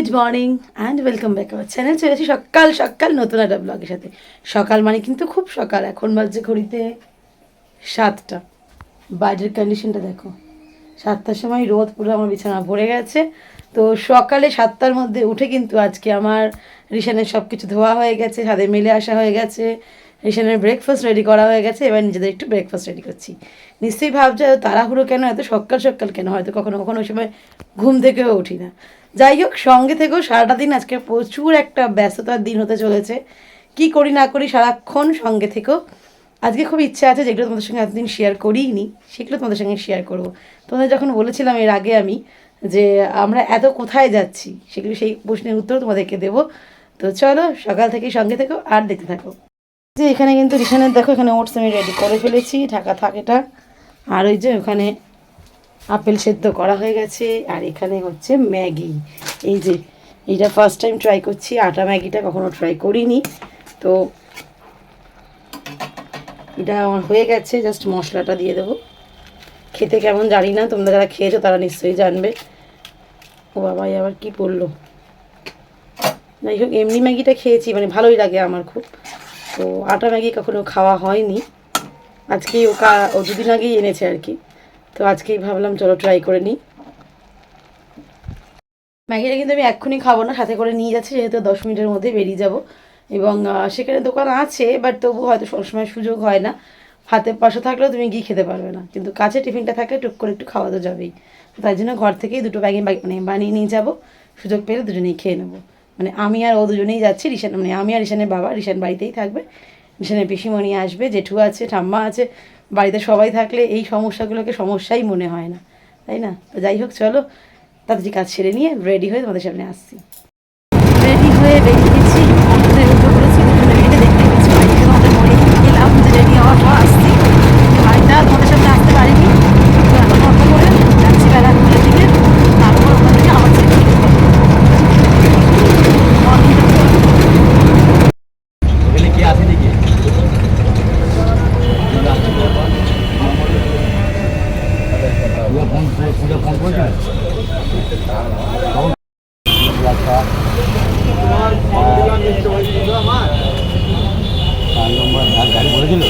Good morning and welcome back our channel চলেছি সকাল সকাল নতুন একটা ব্লগের সাথে। সকাল মানে কিন্তু খুব সকাল। এখন বাজছে ঘড়িতে সাতটা। বাইরের কন্ডিশনটা দেখো। সাতটার সময় রোদ পুরো আমার বিছানা ভরে গেছে। তো সকালে সাতটার মধ্যে উঠে কিন্তু আজকে আমার রিশানের সব কিছু ধোয়া হয়ে গেছে, ছাদে মেলে আসা হয়ে গেছে, রিশানের ব্রেকফাস্ট রেডি করা হয়ে গেছে। এবার নিজেদের একটু ব্রেকফাস্ট রেডি করছি। নিশ্চয়ই ভাবছে তাড়াহুড়ো কেন? এত সকাল সকাল কেন? হয়তো কখনো কখনো ওই সময় ঘুম থেকেও উঠি না। যাই হোক, সঙ্গে থেকেও সারাটা দিন আজকে প্রচুর একটা ব্যস্ততার দিন হতে চলেছে। কি করি না করি সারাক্ষণ সঙ্গে থেকেও। আজকে খুব ইচ্ছা আছে যেগুলো তোমাদের সঙ্গে এতদিন শেয়ার করিনি, সেগুলো তোমাদের সঙ্গে শেয়ার করব। তোমাদের যখন বলেছিলাম এর আগে আমি যে আমরা এত কোথায় যাচ্ছি, সেগুলো সেই প্রশ্নের উত্তর তোমাদেরকে দেবো। তো চলো, সকাল থেকে সঙ্গে থেকো আর দেখতে থাকো। যে এখানে কিন্তু রিসানের দেখো, এখানে ওটস আমি রেডি করে ফেলেছি, ঢাকা থাক এটা। আর ওই যে ওখানে আপেল সেদ্ধ করা হয়ে গেছে, আর এখানে হচ্ছে ম্যাগি। এই যে এইটা ফার্স্ট টাইম ট্রাই করছি, আটা ম্যাগিটা কখনো ট্রাই করিনি। তো এটা আমার হয়ে গেছে জাস্ট মশলাটা দিয়ে দেবো। খেতে কেমন জানি না, তোমরা যারা খেয়েছো তারা নিশ্চয়ই জানবে। ও বাবাই, আবার কি পড়ল যাই হোক, এমনি ম্যাগিটা খেয়েছি মানে ভালোই লাগে আমার খুব। তো আটা ম্যাগি কখনো খাওয়া হয়নি। আজকেই ও কা ও দুদিন আগেই এনেছে আর কি। তো আজকেই ভাবলাম চলো ট্রাই করে নিই। ম্যাগিটা কিন্তু আমি এক্ষুনি খাব না সাথে করে নিয়ে যাচ্ছি, যেহেতু দশ মিনিটের মধ্যে বেরিয়ে যাব। এবং সেখানে দোকান আছে বাট তবু হয়তো সবসময় সুযোগ হয় না। হাতে পাশে থাকলেও তুমি গিয়ে খেতে পারবে না। কিন্তু কাছে টিফিনটা থাকলে টুক করে একটু খাওয়া তো যাবেই। তাই জন্য ঘর থেকেই দুটো ম্যাগি মানে বানিয়ে নিয়ে যাব। সুযোগ পেলে দুজনেই খেয়ে নেব। মানে আমি আর ও দুজনেই যাচ্ছি, রিশান মানে আমি আর রিশানের বাবা, রিশান বাড়িতেই থাকবে। রিশানের পিসিমণি আসবে, জেঠু আছে, ঠাম্মা আছে বাড়িতে সবাই থাকলে এই সমস্যাগুলোকে সমস্যাই মনে হয় না, তাই না? যাই হোক, চলো তাড়াতাড়ি কাজ সেরে নিয়ে রেডি হয়ে তোমাদের সামনে আসছি রেডি হয়ে বেরিয়ে গেছি অটোতে উঠে পড়েছি দুজনে মিলে দেখতে গেছি বাড়িতে তোমাদের মনে গেলাম যে রেডি হওয়ার পর আসছি বাড়িটা তোমাদের সামনে আসতে পারিনি তো এখন অটো করে যাচ্ছি বেলা দুটোর দিকে তারপর ওখান থেকে আবার চেক এখানে কে আছে নাকি ফোন পূজা ফোন করেছিল গাড়ি বলেছিল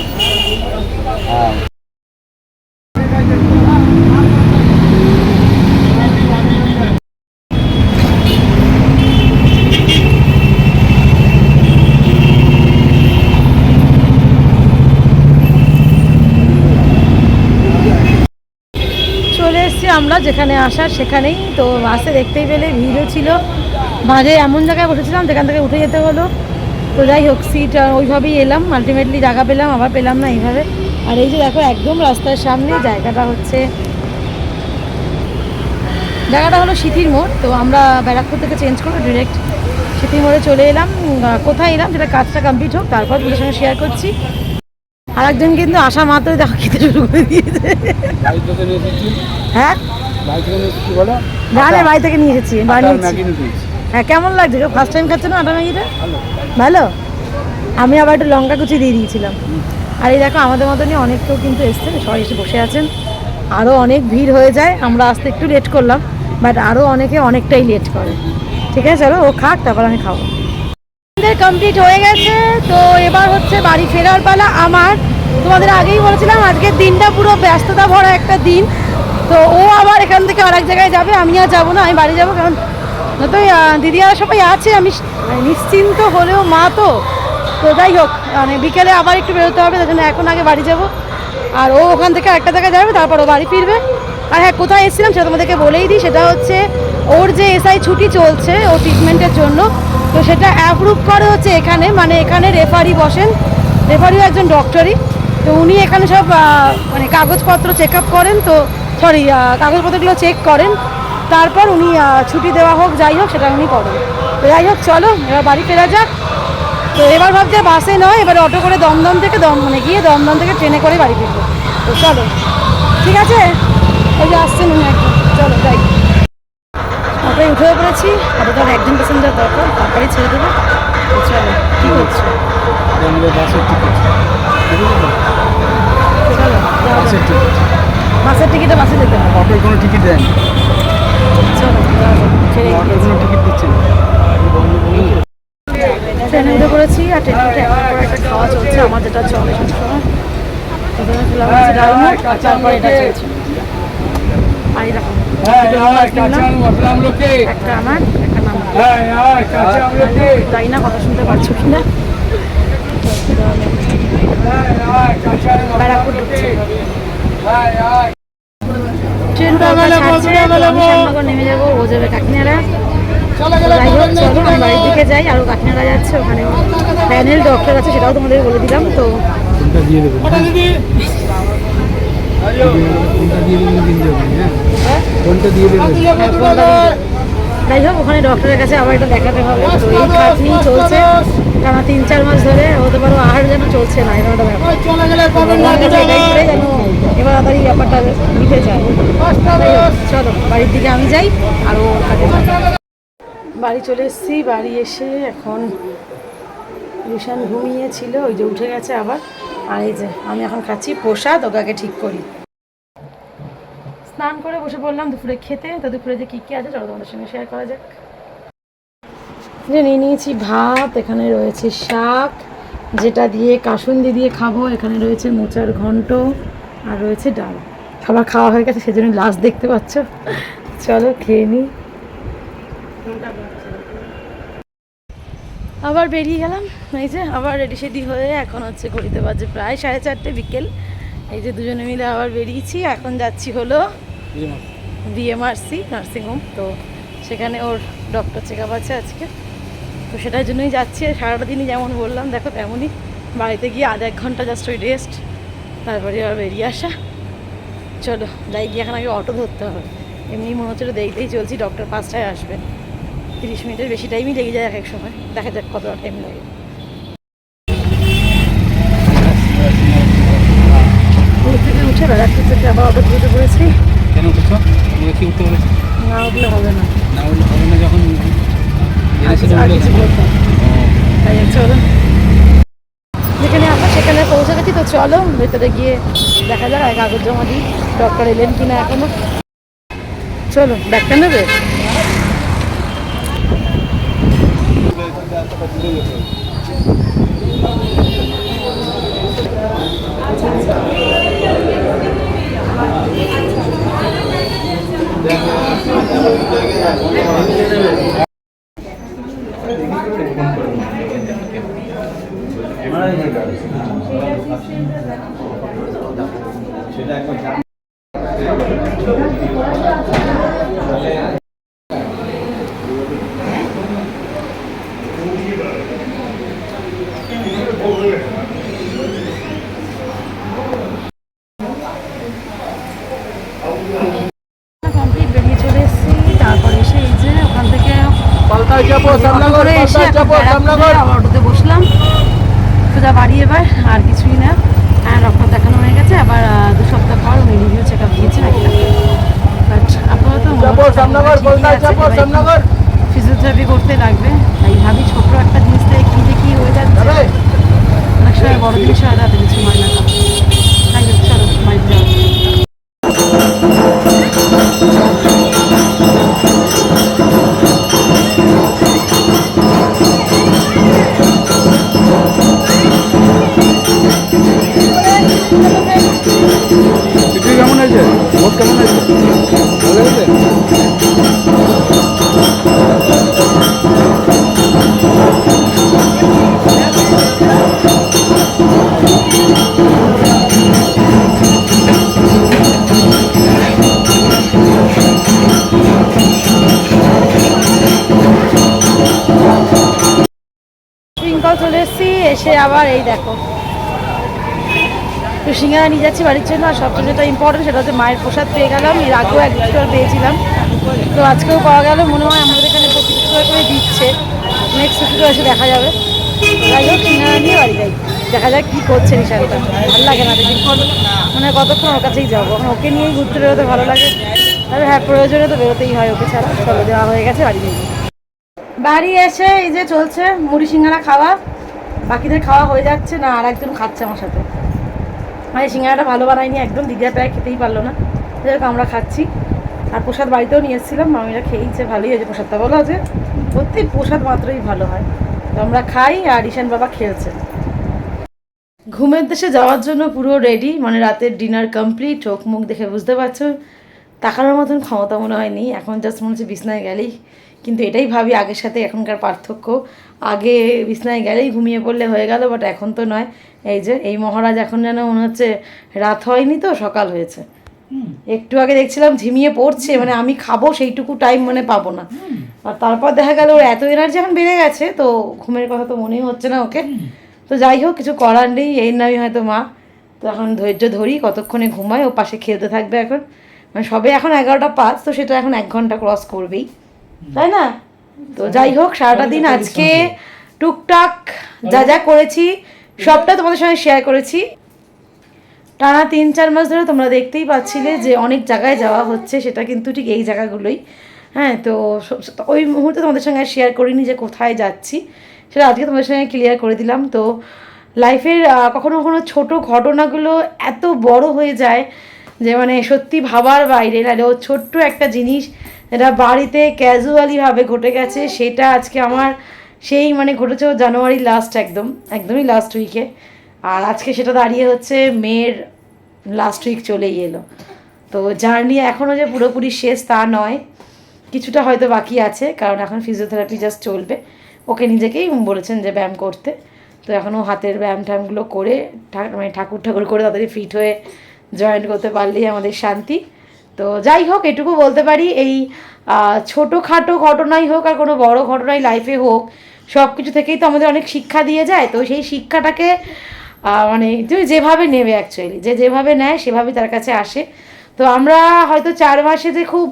হ্যাঁ চলে এসেছি আমরা যেখানে আসার সেখানেই তো বাসে দেখতেই পেলে, ভিড়ও ছিল। মাঝে এমন জায়গায় বসেছিলাম যেখান থেকে উঠে যেতে হলো। তো যাই হোক সিট ওইভাবেই এলাম আলটিমেটলি জায়গা পেলাম, আবার পেলাম না এইভাবে। আর এই যে দেখো, একদম রাস্তার সামনে জায়গাটা হচ্ছে, জায়গাটা হলো সিথির মোড়। তো আমরা ব্যারাকপুর থেকে চেঞ্জ করে ডিরেক্ট সিথির মোড়ে চলে এলাম। কোথায় এলাম? যেটা কাজটা কমপ্লিট হোক, তারপর তোমাদের সঙ্গে শেয়ার করছি। আর একজন কিন্তু আসা মাত্রই দেখো খেতে শুরু করে দিয়েছে। হ্যাঁ? এসেছি বাড়ি থেকে নিয়ে এসেছি বানিয়েছি। হ্যাঁ কেমন লাগছে ফার্স্ট টাইম খাচ্ছে না আটা ম্যাগিটা? ভালো। ভালো? আমি আবার একটু লঙ্কা কুচি দিয়ে দিয়েছিলাম। আর এই দেখো আমাদের মতনই অনেক কেউ কিন্তু এসছেন সবাই এসে বসে আছেন। আরও অনেক ভিড় হয়ে যায় আমরা আসতে একটু লেট করলাম বাট আরও অনেকে অনেকটাই লেট করে। ঠিক আছে চলো ও খাক তারপর আমি খাব। কমপ্লিট হয়ে গেছে তো এবার হচ্ছে বাড়ি ফেরার পালা আমার। তোমাদের আগেই বলেছিলাম আজকের দিনটা পুরো ব্যস্ততা ভরা একটা দিন। তো ও আবার এখান থেকে আরেক জায়গায় যাবে, আমি আর যাব না, আমি বাড়ি যাব কারণ তো দিদিরা সবাই আছে, আমি মানে নিশ্চিন্ত হলেও মা তো। তো যাই হোক মানে বিকেলে আবার একটু বেরোতে হবে, তার জন্য এখন আগে বাড়ি যাব। আর ও ওখান থেকে একটা জায়গায় যাবে, তারপর ও বাড়ি ফিরবে। আর হ্যাঁ কোথায় এসেছিলাম সেটা তোমাদেরকে বলেই দিই, সেটা হচ্ছে ওর যে এসআই ছুটি চলছে, ও ট্রিটমেন্টের জন্য, তো সেটা অ্যাপ্রুভ করে হচ্ছে এখানে মানে এখানে রেফারি বসেন। রেফারিও একজন ডক্টরই তো উনি এখানে সব মানে কাগজপত্র চেক আপ করেন তো সরি কাগজপত্রগুলো চেক করেন। তারপর উনি ছুটি দেওয়া হোক, যাই হোক, সেটা উনি করেন। তো যাই হোক, চলো, এবার বাড়ি ফেরা যাক। তো এবার ভাবছে বাসে নয়, এবার অটো করে দমদম থেকে দম মানে গিয়ে দমদম থেকে ট্রেনে করে বাড়ি ফিরবো। তো চলো, ঠিক আছে? ওই যে আসছেন উনি একদম চলো, যাই। অটোয় উঠেও পড়েছি অটোতে আর একজন প্যাসেঞ্জার দরকার, তারপরে ছেড়ে দেবো। চলো, কী করছ? বাসের টিকিট বাসের টিকিট টিকিটে বাসে যেতে হবে। অটোর কোনো টিকিট দেন অটোর টিকিট দিচ্ছে না। আর ট্রেনে উঠে একটা খাওয়া চলছে আমার যেটা হচ্ছে ডাল মুখ তারপর এটা একটা আমার একটা নাম হ্যাঁ, জানি না কথা শুনতে পারছ কিনা। ব্যারাকপুর ঢুকছে। হ্যাঁ ট্রেন কলকাতা ছাড়ছে তো আমি শ্যামনগর নেমে যাব ও যাবে কাকিনাড়া। যাই হোক চলো আমি বাড়ির দিকে যাই আর ও কাকিনাড়া যাচ্ছে ওখানে প্যানেল ডক্টর আছে সেটাও তোমাদের বলে দিলাম তো। কোনটা দিয়ে দেবেন কোনটা দিয়ে দেবেন দিন যাবেন হ্যাঁ? কোনটা দিয়ে দেবেন যাই হোক ওখানে ডক্টরের কাছে আবার এটা দেখাতে হবে তো এই খাটনি চলছে। টানা তিন চার মাস ধরে হতে পারো আহার যেন চলছে না এরকম একটা ব্যাপার এবার তাড়াতাড়ি ব্যাপারটা মিটে যায়। চলো বাড়ির দিকে আমি যাই আর ও। বাড়ি চলে এসেছি বাড়ি এসে এখন রিশান ঘুমিয়েছিল ওই যে উঠে গেছে আবার। আর এই যে আমি এখন খাচ্ছি প্রসাদ ওকে ঠিক করি। স্নান করে বসে পড়লাম দুপুরে খেতে তো দুপুরে যে কী কী আছে চলো তোমাদের সঙ্গে শেয়ার করা যাক। যে নিয়ে নিয়েছি ভাত এখানে রয়েছে শাক যেটা দিয়ে কাসুন্দি দিয়ে খাব এখানে রয়েছে মোচার ঘন্ট আর রয়েছে ডাল। খাবার খাওয়া হয়ে গেছে সেজন্য লাস্ট দেখতে পাচ্ছ। চলো খেয়ে নিই আবার বেরিয়ে গেলাম এই যে আবার রেডি সেডি হয়ে এখন হচ্ছে ঘড়িতে বাজে প্রায় সাড়ে চারটে বিকেল। এই যে দুজনে মিলে আবার বেরিয়েছি এখন যাচ্ছি হলো বিএমআরসি। নার্সিংহোম তো সেখানে ওর ডক্টর চেক আপ আছে আজকে। তো সেটার জন্যই যাচ্ছি। সারাটা দিনই যেমন বললাম দেখো তেমনই। বাড়িতে গিয়ে আধ এক ঘণ্টা জাস্ট ওই রেস্ট তারপরে আবার বেরিয়ে আসা। চলো যাই গিয়ে এখন আগে অটো ধরতে হবে। এমনি মনে হচ্ছিল দেখতেই চলছি ডক্টর পাঁচটায় আসবে। তিরিশ মিনিটের বেশি টাইমই লেগে যায় এক এক সময়। দেখা যাক কতটা টাইম লাগে। থেকে উঠে বেড়াতে আবার অটো ধরতে পড়েছি কেন বলেছে? না উঠলে হবে না। না উঠলে আর কিছু- আর কিছু বলতে হবে। তাই আর চলো যেখানে আমরা সেখানে পৌঁছে গেছি, তো চলো ভেতরে গিয়ে দেখা যাক কাগজ জমা দিই। ডক্টর এলেন কিনা এখনও? চলো, ব্যাগটা নেবে? কমপ্লিট বেরিয়ে চলে এসেছি তারপর এসে এই যে ওখান থেকে পাল্টায় চাপো অটো করে এসে এখন ব্যারাকপুরে আবার অটোতে বসলাম। সোজা বাড়ি এবার আর কিছুই না। হ্যাঁ ডক্টর দেখানো হয়ে গেছে আবার দু সপ্তাহ পর উনি রিভিউ চেক আপ দিয়েছেন একটা। বাট আপাতত ফিজিওথেরাপি করতে লাগবে। তাই ভাবি ছোট একটা জিনিস থেকে কী যে কী হয়ে যাচ্ছে। অনেক সময় বড় জিনিস হয় চলে এসেছি। এসে আবার এই দেখো। তো সিঙ্গারা নিয়ে যাচ্ছি বাড়ির জন্য, আর সবচেয়ে যেটা ইম্পর্টেন্ট সেটা হচ্ছে মায়ের প্রসাদ পেয়ে গেলাম। এর আগেও এক লিটার পেয়েছিলাম। তো আজকেও পাওয়া গেল। মনে হয় আমাদের এখানে টাকা করে দিচ্ছে। নেক্সট শুক্রবার এসে দেখা যাবে। যাই হোক, সিঙ্গারা নিয়ে বাড়ি যাই। দেখা যাক কী করছে রিসার্টটা ভালো লাগে না বেশিক্ষণ মানে কতক্ষণ ওর কাছেই যাব? এখন ওকে নিয়েই ঘুরতে বেরোতে ভালো লাগে। তবে হ্যাঁ প্রয়োজনে তো বেরোতেই হয় ওকে ছাড়া। চলো, দেওয়া হয়ে গেছে, বাড়ি যাই। বাড়ি এসে এই যে চলছে মুড়ি সিঙ্গারা খাওয়া। বাকিদের খাওয়া হয়ে যাচ্ছে। না, আর একজন খাচ্ছে আমার সাথে। মানে সিঙ্গাড়াটা ভালো বানায়নি, একদম দিদিয়া প্রায় খেতেই পারল না। যাই হোক, আমরা খাচ্ছি। আর প্রসাদ বাড়িতেও নিয়ে এসেছিলাম, মামিরা খেয়েইছে ভালোই হয়েছে। প্রসাদটা বলো আছে সত্যি প্রসাদ মাত্রই ভালো হয়। তো আমরা খাই আর ঈশান বাবা খেয়েছে। ঘুমের দেশে যাওয়ার জন্য পুরো রেডি মানে রাতের ডিনার কমপ্লিট চোখ মুখ দেখে বুঝতে পারছ। তাকানোর মতন ক্ষমতা মনে হয়নি। এখন জাস্ট মনে হচ্ছে বিছনায় গেলেই। কিন্তু এটাই ভাবি আগের সাথে এখনকার পার্থক্য। আগে বিছনায় গেলেই ঘুমিয়ে পড়লে হয়ে গেল বাট এখন তো নয়। এই যে এই মহারাজ এখন যেন মনে হচ্ছে রাত হয়নি তো সকাল হয়েছে। একটু আগে দেখছিলাম ঝিমিয়ে পড়ছে মানে আমি খাব সেইটুকু টাইম মানে পাবো না। আর তারপর দেখা গেল ওর এত এনার্জি এখন বেড়ে গেছে তো ঘুমের কথা তো মনেই হচ্ছে না ওকে। তো যাই হোক কিছু করার নেই এই নামই হয়তো মা। তো এখন ধৈর্য ধরি কতক্ষণে ঘুমায় ও পাশে খেলতে থাকবে এখন। মানে সবে এখন এগারোটা পাঁচ, তো সেটা এখন এক ঘণ্টা ক্রস করবেই। তাই না? তো যাই হোক, সারাটা দিন আজকে টুকটাক যা যা করেছি, সবটা তোমাদের সঙ্গে শেয়ার করেছি। টানা তিন, চার মাস ধরে তোমরা দেখতেই পাচ্ছিলে যে অনেক জায়গায় যাওয়া হচ্ছে, সেটা কিন্তু ঠিক এই জায়গাগুলোই। হ্যাঁ তো ওই মুহূর্তে তোমাদের সঙ্গে শেয়ার করিনি যে কোথায় যাচ্ছি, সেটা আজকে তোমাদের সঙ্গে ক্লিয়ার করে দিলাম। তো লাইফের কখনো কখনো ছোট ঘটনাগুলো এত বড় হয়ে যায় যে মানে সত্যি ভাবার বাইরে। নাহলে ও ছোট্ট একটা জিনিস যেটা বাড়িতে ক্যাজুয়ালিভাবে ঘটে গেছে, সেটা আজকে আমার সেই মানে ঘটেছে জানুয়ারি লাস্ট একদম, একদমই লাস্ট উইকে আর আজকে সেটা দাঁড়িয়ে হচ্ছে মেয়ের লাস্ট উইক চলেই এলো। তো জার্নি এখনও যে পুরোপুরি শেষ তা নয়, কিছুটা হয়তো বাকি আছে, কারণ এখন ফিজিওথেরাপি জাস্ট চলবে। ওকে নিজেকেই বলেছেন যে ব্যায়াম করতে। তো এখনও হাতের ব্যায়াম ট্যায়ামগুলো করে মানে ঠাকুর ঠাকুর করে তাড়াতাড়ি ফিট হয়ে জয়েন করতে পারলেই আমাদের শান্তি। তো যাই হোক, এটুকু বলতে পারি, এই ছোটোখাটো ঘটনাই হোক আর কোনো বড় ঘটনাই লাইফে হোক সব কিছু থেকেই তো আমাদের অনেক শিক্ষা দিয়ে যায়। তো সেই শিক্ষাটাকে মানে তুমি যেভাবে নেবে অ্যাকচুয়ালি যে যেভাবে নেয় সেভাবেই তার কাছে আসে। তো আমরা হয়তো চার মাসে যে খুব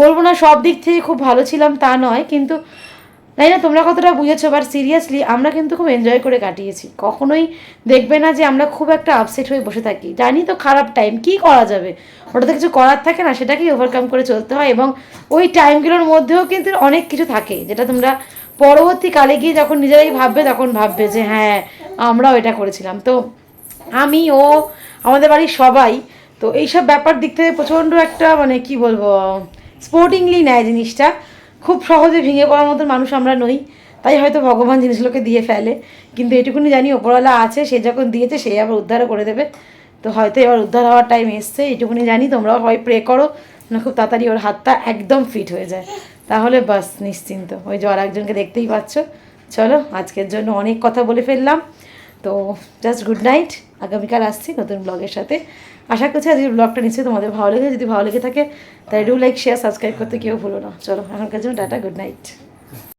বলব না সব দিক থেকে খুব ভালো ছিলাম তা নয়, কিন্তু তাই না? তোমরা কতটা বুঝেছ? বাট সিরিয়াসলি আমরা কিন্তু খুব এনজয় করে কাটিয়েছি। কখনোই দেখবে না যে আমরা খুব একটা আপসেট হয়ে বসে থাকি। জানি তো খারাপ টাইম কি করা যাবে? ওটাতে কিছু করার থাকে না, সেটাকেই ওভারকাম করে চলতে হয় এবং ওই টাইমগুলোর মধ্যেও কিন্তু অনেক কিছু থাকে, যেটা তোমরা পরবর্তীকালে গিয়ে যখন নিজেরাই ভাববে, তখন ভাববে যে হ্যাঁ আমরাও এটা করেছিলাম। তো আমি, ও, আমাদের বাড়ির সবাই, তো এইসব ব্যাপার দিক থেকে প্রচণ্ড একটা মানে কি বলব স্পোর্টিংলি নেয় জিনিসটা। খুব সহজে ভেঙে পড়ার মতন মানুষ আমরা নই। তাই হয়তো ভগবান জিনিসগুলোকে দিয়ে ফেলে। কিন্তু এটুকুনি জানি, ওপরওয়ালা আছে, সে যখন দিয়েছে, সে আবার উদ্ধারও করে দেবে। তো হয়তো এবার উদ্ধার হওয়ার টাইম এসছে, এটুকুনি জানি, তোমরাও হয় প্রে করো। না, খুব তাড়াতাড়ি ওর হাতটা একদম ফিট হয়ে যায়। তাহলে বাস, নিশ্চিন্ত। ওই আর একজনকে দেখতেই পাচ্ছ। চলো, আজকের জন্য অনেক কথা বলে ফেললাম। তো জাস্ট গুড নাইট আগামীকাল আসছি নতুন ব্লগের সাথে। আশা করছি আজকের ব্লগটা নিশ্চয়ই তোমাদের ভালো লেগে যদি ভালো লেগে থাকে, তাহলে ডু লাইক শেয়ার সাবস্ক্রাইব করতে কেউ ভুলো না। চলো, এখনকার জন্য টাটা গুড নাইট